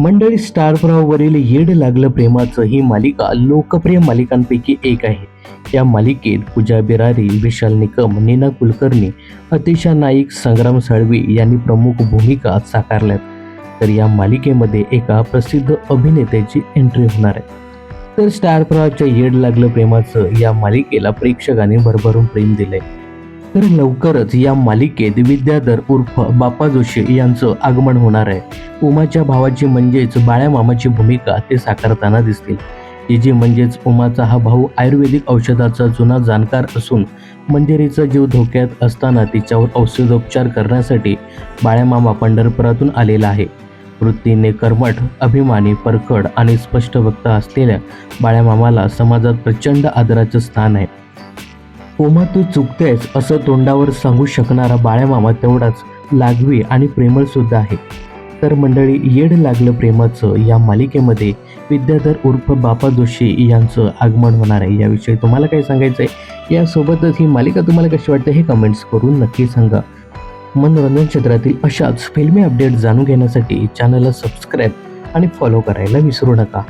मंडळी स्टार प्रवाहवरील येड लागलं प्रेमाचं ही मालिका लोकप्रिय मालिकांपैकी एक आहे. या मालिकेत पूजा बिरारी विशाल निकम नीना कुलकर्णी अतिशा नाईक संग्राम साळवी यांनी प्रमुख भूमिका साकारल्यात. तर या मालिकेमध्ये एका प्रसिद्ध अभिनेत्याची एंट्री होणार आहे. तर स्टार प्रवाहाच्या येड लागलं प्रेमाचं या मालिकेला प्रेक्षकांनी भरभरून प्रेम दिलंय. तर लवकरच या मालिकेत विद्याधर उर्फ बाप्पा जोशी यांचं आगमन होणार आहे. उमाच्या भावाची म्हणजेच बाळ्या मामाची भूमिका ते साकारताना दिसतील. तिची म्हणजेच उमाचा हा भाऊ आयुर्वेदिक औषधाचा जुना जाणकार असून मंजिरीचा जीव धोक्यात असताना तिच्यावर औषधोपचार करण्यासाठी बाळ्यामामा पंढरपुरातून आलेला आहे. वृत्तीने कर्मठ अभिमानी परखड आणि स्पष्ट वक्ता असलेल्या बाळ्यामामाला समाजात प्रचंड आदराचं स्थान आहे. ओमा तू चुकतेस असं तोंडावर सांगू शकणारा बाळ्यामामा तेवढाच लागवी आणि प्रेमळ सुद्धा आहे. तर मंडळी येड लागलं प्रेमाचं या मालिकेमध्ये विद्याधर उर्फ बापा जोशी यांचं आगमन होणार आहे. याविषयी तुम्हाला काय सांगायचं आहे यासोबतच ही मालिका तुम्हाला कशी वाटते हे कमेंट्स करून नक्की सांगा. मनोरंजन क्षेत्रातील अशाच फिल्मी अपडेट जाणून घेण्यासाठी चॅनलला सबस्क्राईब आणि फॉलो करायला विसरू नका.